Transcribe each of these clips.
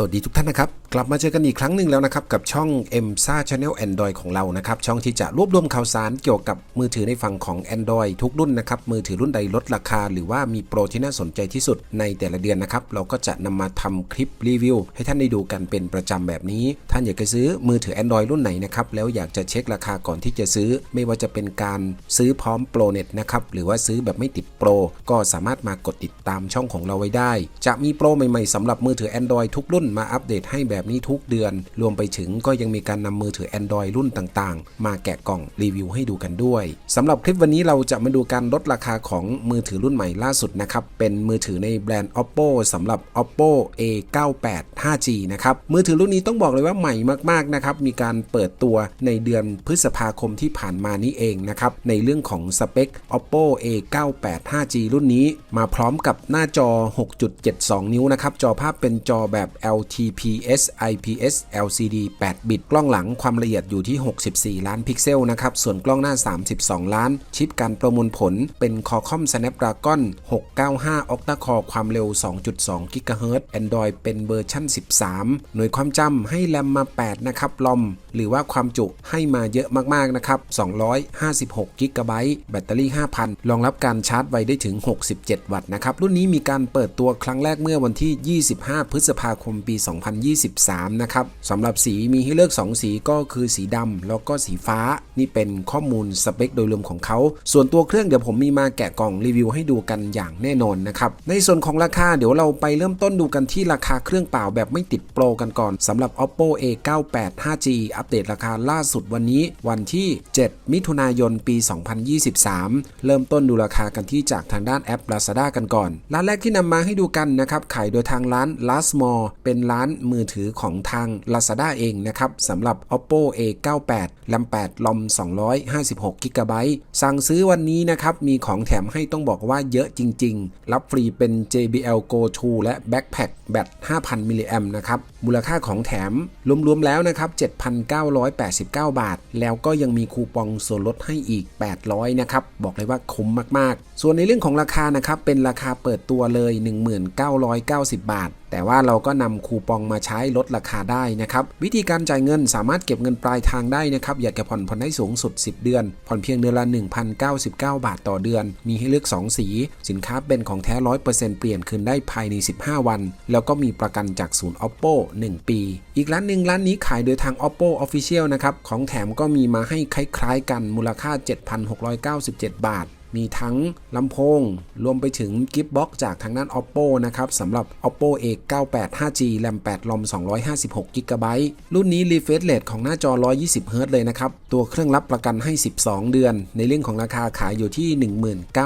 สวัสดีทุกท่านนะครับ กลับมาเจอกันอีกครั้งหนึ่งแล้วนะครับ กับช่อง m s a Channel Android ของเรานะครับ ช่องที่จะรวบรวมข่าวสารเกี่ยวกับมือถือในฝั่งของ Android ทุกรุ่นนะครับ มือถือรุ่นใดลดราคา หรือว่ามีโปรที่น่าสนใจที่สุดในแต่ละเดือนนะครับ เราก็จะนำมาทำคลิปรีวิว ให้ท่านได้ดูกันเป็นประจำแบบนี้ ท่านอยากจะซื้อมือถือ Android รุ่นไหนนะครับแล้วอยากจะเช็คราคาก่อนที่จะซื้อ ไม่ว่าจะเป็นการซื้อพร้อมโปรเน็ตนะครับหรือว่าซื้อแบบไม่ติดโปรก็สามารถมากดติดตามช่องของเราไว้ได้ จะมีโปรใหม่ๆสำหรับมือถือ Android ทุกรุ่นมาอัปเดตให้แบบนี้ทุกเดือน รวมไปถึงก็ยังมีการนำมือถือ Android รุ่นต่างๆ มาแกะกล่องรีวิวให้ดูกันด้วยสำหรับคลิปวันนี้เราจะมาดูการลดราคาของมือถือรุ่นใหม่ล่าสุดนะครับ เป็นมือถือในแบรนด์ Oppo สำหรับ Oppo A98 5G นะครับ มือถือรุ่นนี้ต้องบอกเลยว่าใหม่มากๆนะครับ มีการเปิดตัวในเดือนพฤษภาคมที่ผ่านมานี้เองนะครับ ในเรื่องของสเปค Oppo A98 5G รุ่นนี้ มาพร้อมกับหน้าจอ 6.72 นิ้วนะครับ จอภาพเป็นจอแบบ LTPS IPS LCD 8 บิต กล้องหลังความละเอียดอยู่ที่ 64 ล้านพิกเซลนะครับ ส่วนกล้องหน้า 32 ล้าน ชิปการประมวลผลเป็น Qualcomm Snapdragon 695 Octa Core ความเร็ว 2.2 GHz Android เป็นเวอร์ชัน13 หน่วยความจำให้แรมมา 8 นะครับ ลอม หรือว่าความจุให้มาเยอะมากๆนะครับ 256 g b แบตเตอรี่ 5,000 รองรับการชาร์จไวได้ถึง 67 วัตต์นะครับ รุ่นนี้มีการเปิดตัวครั้งแรกเมื่อวันที่ 25 พฤษภาคมปี 2023 นะครับสำหรับสีมีให้เลือก 2 สีก็คือสีดำแล้วก็สีฟ้า นี่เป็นข้อมูลสเปคโดยรวมของเขา ส่วนตัวเครื่องเดี๋ยวผมมีมาแกะกล่องรีวิวให้ดูกันอย่างแน่นอนนะครับ ในส่วนของราคาเดี๋ยวเราไปเริ่มต้นดูกันที่ราคาเครื่องเปล่าแบบไม่ติดโปรกันก่อนสำหรับ oppo a98 5g อัปเดตราคาล่าสุดวันนี้ วันที่ 7 มิถุนายนปี 2023 เริ่มต้นดูราคากันที่จากทางด้านแอป Lazada กันก่อน ร้านแรกที่นำมาให้ดูกันนะครับ ขายโดยทางร้าน Last Mall เป็นร้านมือถือของทาง Lazada เองนะครับสำหรับ oppo a98 แรม8ลอม256 g b สั่งซื้อวันนี้นะครับ มีของแถมให้ต้องบอกว่าเยอะจริง ๆ รับฟรีเป็น JBL Go 2 และ Backpack แบต 5,000 มิลลิแอมนะครับ มูลค่าของแถม รวม ๆ แล้วนะครับ 7,989 บาท แล้วก็ยังมีคูปองส่วนลดให้อีก 800 นะครับ บอกเลยว่าคุ้มมาก ๆ ส่วนในเรื่องของราคานะครับ เป็นราคาเปิดตัวเลย 1990 บาทแต่ว่าเราก็นำคูปองมาใช้ลดราคาได้นะครับ วิธีการจ่ายเงินสามารถเก็บเงินปลายทางได้นะครับ อยากจะผ่อนผ่อนได้สูงสุด 10 เดือน ผ่อนเพียงเดือนละ 1,099 บาทต่อเดือน มีให้เลือก 2 สี สินค้าเป็นของแท้ 100%เปลี่ยนคืนได้ภายใน 15 วัน แล้วก็มีประกันจากศูนย์ oppo 1 ปี อีกร้านหนึ่งร้านนี้ขายโดยทาง oppo official นะครับ ของแถมก็มีมาให้คล้ายๆกันมูลค่า 7,697 บาท มีทั้งลำโพง รวมไปถึงกิฟต์บ็อกจากทางด้าน oppo นะครับสำหรับ oppo a98 5g แรม8ลอม256 g b รุ่นนี้ refresh rate ของหน้าจอ 120 Hz เลยนะครับ ตัวเครื่องรับประกันให้ 12 เดือน ในเรื่องของราคาขายอยู่ที่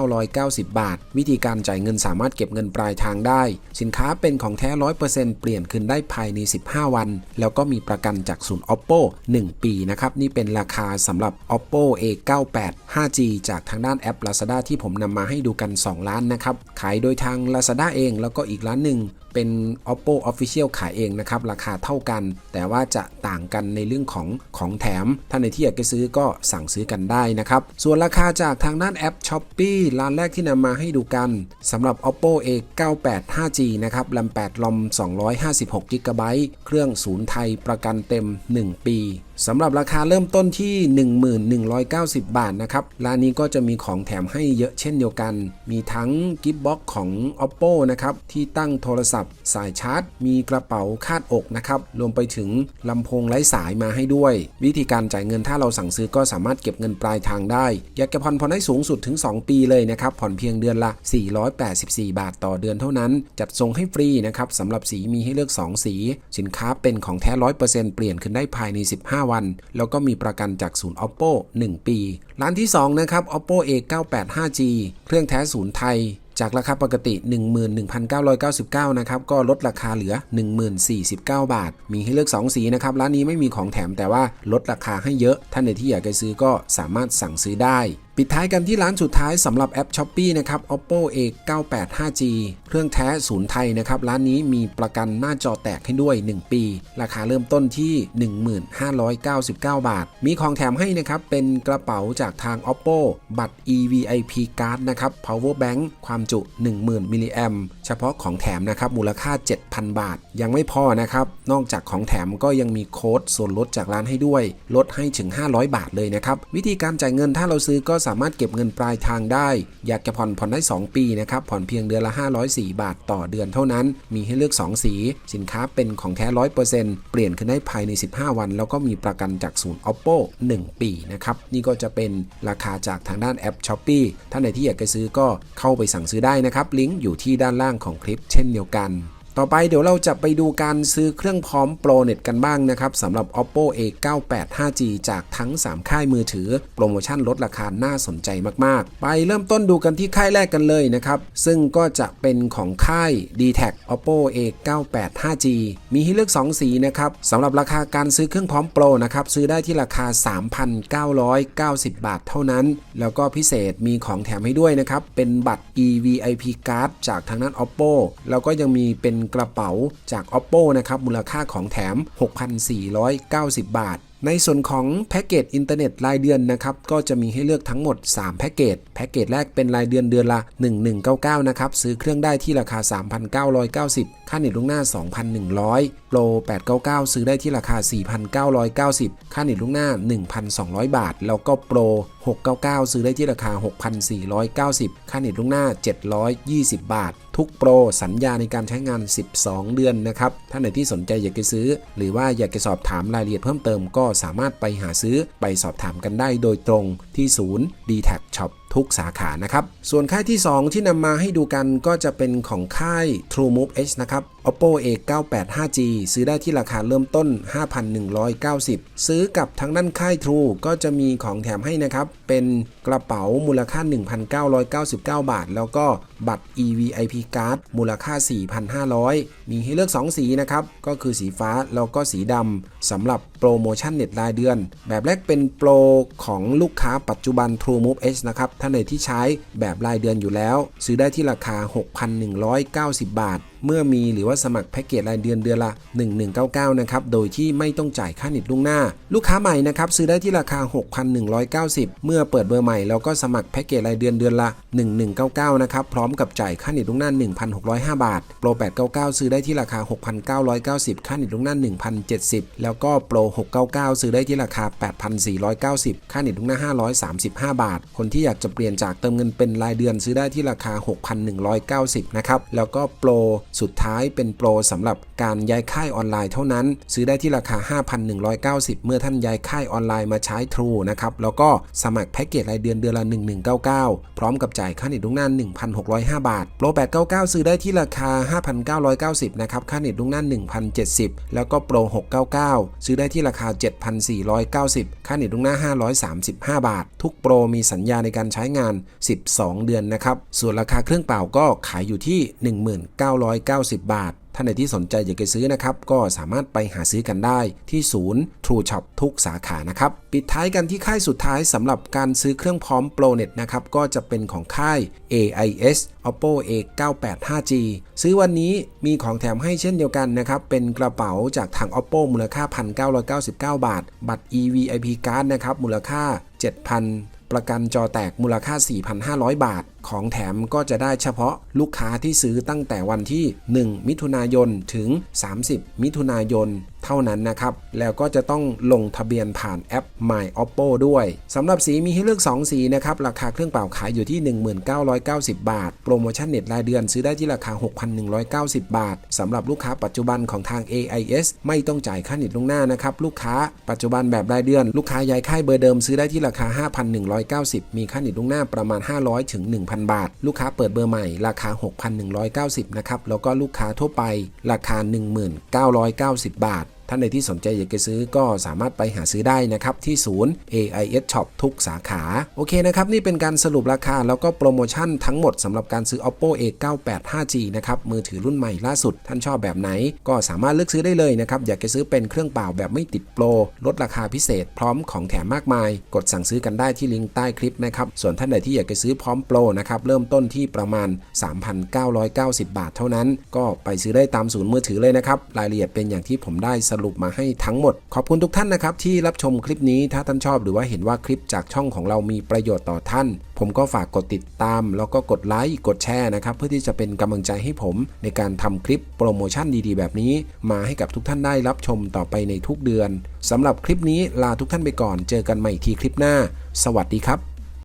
1990 บาท วิธีการจ่ายเงินสามารถเก็บเงินปลายทางได้ สินค้าเป็นของแท้ 100%เปลี่ยนคืนได้ภายใน 15 วัน แล้วก็มีประกันจากศูนย์ oppo 1 ปีนะครับ นี่เป็นราคาสำหรับ oppo a98 5g จากทางด้านแอป Lazada ที่ผมนำมาให้ดูกัน 2 ร้านนะครับ ขายโดยทาง Lazada เอง แล้วก็อีกร้านหนึ่งเป็น oppo official ขายเองนะครับ ราคาเท่ากัน แต่ว่าจะต่างกันในเรื่องของของแถมท่าในที่อยากจะซื้อก็สั่งซื้อกันได้นะครับ ส่วนราคาจากทางด้านแอป Shopee ร้านแรกที่นำมาให้ดูกันสำหรับ oppo a98 5g นะครับแรม8ลอม256 g b เครื่องศูนย์ไทยประกันเต็ม 1 ปีสำหรับราคาเริ่มต้นที่ 1190 บาทนะครับร้านนี้ก็จะมีของแถมให้เยอะเช่นเดียวกัน มีทั้งกิฟต์บ็อกของ oppo นะครับ ที่ตั้งโทรศัพท์ สายชาร์จ มีกระเป๋าคาดอกนะครับ รวมไปถึงลำโพงไร้สายมาให้ด้วย วิธีการจ่ายเงินถ้าเราสั่งซื้อก็สามารถเก็บเงินปลายทางได้ อยากจะผ่อนผ่อนให้สูงสุดถึง 2 ปีเลยนะครับ ผ่อนเพียงเดือนละ 484 บาทต่อเดือนเท่านั้น จัดส่งให้ฟรีนะครับสำหรับสีมีให้เลือก 2 สี สินค้าเป็นของแท้ 100%เปลี่ยนขึ้นได้ภายใน 15 วัน แล้วก็มีประกันจากศูนย์ oppo 1 ปี ร้านที่2นะครับ oppo 85G เครื่องแท้ศูนย์ไทย จากราคาปกติ 11,999 นะครับ ก็ลดราคาเหลือ10,049 บาท มีให้เลือก 2 สีนะครับ ร้านนี้ไม่มีของแถมแต่ว่าลดราคาให้เยอะ ท่านในที่อยากจะซื้อก็สามารถสั่งซื้อได้ปิดท้ายกันที่ร้านสุดท้ายสำหรับแอป s h อ p e e นะครับ oppo a 9 8 5g เครื่องแท้ศูนย์ไทยนะครับ ร้านนี้มีประกันหน้าจอแตกให้ด้วย 1 ปี ราคาเริ่มต้นที่ 1599 บาท มีของแถมให้นะครับ เป็นกระเป๋าจากทาง oppo บัตร evip card นะครับ power bank ความจุ 10,000มิลลิแอมเฉพาะของแถมนะครับ มูลค่า 7,000 บาท ยังไม่พอนะครับ นอกจากของแถมก็ยังมีโค้ดส่วนลดจากร้านให้ด้วย ลดให้ถึง 500 บาทเลยนะครับ วิธีการจ่ายเงินถ้าเราซื้อก็สามารถเก็บเงินปลายทางได้ อยากจะผ่อนผ่อนได้ 2 ปีนะครับผ่อนเพียงเดือนละ 504 บาทต่อเดือนเท่านั้น มีให้เลือก 2 สี สินค้าเป็นของแท้ 100%เปลี่ยนขึ้นได้ภายใน 15 วัน แล้วก็มีประกันจากศูนย์ oppo 1 ปีนะครับนี่ก็จะเป็นราคาจากทางด้านแอป s h อ p e e ท่านไหนที่อยากจะซื้อก็เข้าไปสั่งซื้อได้นะครับลิงก์อยู่ที่ด้านล่างของคลิปเช่นเดียวกัน ต่อไปเดี๋ยวเราจะไปดูการซื้อเครื่องพร้อมโปรเน็ตกันบ้างนะครับสำหรับ oppo a 9 8 5g จากทั้ง 3 ค่ายมือถือ โปรโมชั่นลดราคาน่าสนใจมากๆ ไปเริ่มต้นดูกันที่ค่ายแรกกันเลยนะครับ ซึ่งก็จะเป็นของค่าย d t a c oppo a 9 8 5g มีให้เลือก 2 สีนะครับสำหรับราคาการซื้อเครื่องพร้อมโปรนะครับซื้อได้ที่ราคา 3,990 บาทเท่านั้น แล้วก็พิเศษมีของแถมให้ด้วยนะครับเป็นบัตร evip card จากทางด้น oppo แล้วก็ยังมีเป็นกระเป๋าจาก oppo นะครับมูลค่าของแถม 6,490 บาท ในส่วนของแพ็กเกจอินเทอร์เน็ตรายเดือนนะครับก็จะมีให้เลือกทั้งหมด 3 แพ็กเกจแพ็กเกจแรกเป็นรายเดือนเดือนละ 1199 นะครับซื้อเครื่องได้ที่ราคา 3,990 ค่าเน็ตล่วงหน้า 2,100 โปร 899 ซื้อได้ที่ราคา 4,990 ค่าเน็ตล่วงหน้า 1,200 บาท แล้วก็โปร 699 ซื้อได้ที่ราคา 6,490 ค่าเน็ตล่วงหน้า 720 บาท ทุกโปรสัญญาในการใช้งาน 12 เดือนนะครับถ้าไหนที่สนใจอยากจะซื้อ หรือว่าอยากจะสอบถามรายละเอียดเพิ่มเติมก็สามารถไปหาซื้อไปสอบถามกันได้โดยตรงที่ศูนย์ d t a c Shop ทุกสาขานะครับ ส่วนค่ายที่ 2 ที่นำมาให้ดูกันก็จะเป็นของค่าย TrueMove H นะครับ oppo a 9 8 5g ซื้อได้ที่ราคาเริ่มต้น 5,190 ซื้อกับทางด้านค่าย True ก็จะมีของแถมให้นะครับ เป็นกระเป๋ามูลค่า 1,999 บาท แล้วก็ บัตร evip card มูลค่า 4,500 มีให้เลือก 2 สีนะครับ ก็คือสีฟ้าแล้วก็สีดำสำหรับโปรโมชั่นเน็ตรายเดือน แบบแรกเป็นโปรของลูกค้าปัจจุบัน TrueMove H นะครับท่านใดที่ใช้แบบรายเดือนอยู่แล้ว ซื้อได้ที่ราคา 6,190 บาท เมื่อมีหรือว่าสมัครแพ็กเกจรายเดือนเดือนละ 1199 นะครับ โดยที่ไม่ต้องจ่ายค่าเน็ตล่วงหน้า ลูกค้าใหม่นะครับซื้อได้ที่ราคา 6,190 เมื่อเปิดเบอร์ใหม่แล้วก็สมัครแพ็กเกจรายเดือนเดือนละ 1199 นะครับ พร้อมกับจ่ายค่าเน็ตล่วงหน้า 1,605 บาท โปร 899 ซื้อได้ที่ราคา 6,990 ค่าเน็ตล่วงหน้า 1,070 แล้วก็โปร 699 ซื้อได้ที่ราคา 8,490 ค่าเน็ตล่วงหน้า 535 บาท คนที่อยากจะเปลี่ยนจากเติมเงินเป็นรายเดือนซื้อได้ที่ราคา 6,190 นะครับ แล้วก็โปรสุดท้ายเป็นโปรสำหรับการย้ายค่ายออนไลน์เท่านั้น ซื้อได้ที่ราคา 5,190 เมื่อท่านย้ายค่ายออนไลน์มาใช้ True นะครับ แล้วก็สมัครแพ็กเกจรายเดือนเดือนละ 1199 พร้อมกับจ่ายค่าเน็ตล่วงหน้า 1,605 บาท โปร 899 ซื้อได้ที่ราคา 5,990 นะครับ ค่าเน็ตล่วงหน้า 1,070 แล้วก็โปร 699 ซื้อได้ที่ราคา 7,490 ค่าเน็ตล่วงหน้า 535 บาท ทุกโปรมีสัญญาในการใช้งาน 12 เดือนนะครับ ส่วนราคาเครื่องเปล่าก็ขายอยู่ที่ 1900 990 บาท ท่านใดที่สนใจอยากจะซื้อนะครับ ก็สามารถไปหาซื้อกันได้ที่ศูนย์ True Shop ทุกสาขานะครับ ปิดท้ายกันที่ค่ายสุดท้ายสำหรับการซื้อเครื่องพร้อม ProNet นะครับ ก็จะเป็นของค่าย AIS oppo a 9 8 5g ซื้อวันนี้มีของแถมให้เช่นเดียวกันนะครับ เป็นกระเป๋าจากทาง oppo มูลค่า 1,999 บาท บัตร evip card นะครับ มูลค่า 7,000 ประกันจอแตกมูลค่า 4,500 บาท ของแถมก็จะได้เฉพาะลูกค้าที่ซื้อตั้งแต่วันที่ 1 มิถุนายนถึง 30 มิถุนายนเท่านั้นนะครับ แล้วก็จะต้องลงทะเบียนผ่านแอป My Oppo ด้วยสำหรับสีมีให้เลือก 2 สีนะครับ ราคาเครื่องเปล่าขายอยู่ที่ 1990 บาท โปรโมชั่นเน็ตรายเดือนซื้อได้ที่ราคา 6,190 บาทสำหรับลูกค้าปัจจุบันของทาง AIS ไม่ต้องจ่ายค่าเน็ตล่วงหน้านะครับ ลูกค้าปัจจุบันแบบรายเดือน ลูกค้าย้ายค่ายเบอร์เดิมซื้อได้ที่ราคา 5,190 มีค่าเน็ตล่วงหน้าประมาณ 500ถึง1,000 บาท ลูกค้าเปิดเบอร์ใหม่ราคา 6,190 นะครับ แล้วก็ลูกค้าทั่วไปราคา 1990 บาท ท่านใดที่สนใจอยากจะซื้อก็สามารถไปหาซื้อได้นะครับที่ศูนย์ AIS Shop ทุกสาขา โอเคนะครับ นี่เป็นการสรุปราคาแล้วก็โปรโมชั่นทั้งหมดสำหรับการซื้อ Oppo A98 5G นะครับมือถือรุ่นใหม่ล่าสุด ท่านชอบแบบไหน ก็สามารถเลือกซื้อได้เลยนะครับอยากจะซื้อเป็นเครื่องเปล่าแบบไม่ติดโปร ลดราคาพิเศษ พร้อมของแถมมากมาย กดสั่งซื้อกันได้ที่ลิงก์ใต้คลิปนะครับส่วนท่านใดที่อยากจะซื้อพร้อมโปรนะครับเริ่มต้นที่ประมาณ 3,990 บาทเท่านั้น ก็ไปซื้อได้ตามศูนย์มือถือเลยนะครับรายละเอียดเป็นอย่างที่ผมได้สรุปมาให้ทั้งหมด ขอบคุณทุกท่านนะครับที่รับชมคลิปนี้ถ้าท่านชอบหรือว่าเห็นว่าคลิปจากช่องของเรามีประโยชน์ต่อท่าน ผมก็ฝากกดติดตาม แล้วก็กดไลค์กดแชร์นะครับ เพื่อที่จะเป็นกำลังใจให้ผม ในการทำคลิปโปรโมชั่นดีๆ แบบนี้ มาให้กับทุกท่านได้รับชมต่อไปในทุกเดือนสำหรับคลิปนี้ลาทุกท่านไปก่อน เจอกันใหม่ทีคลิปหน้า สวัสดีครับ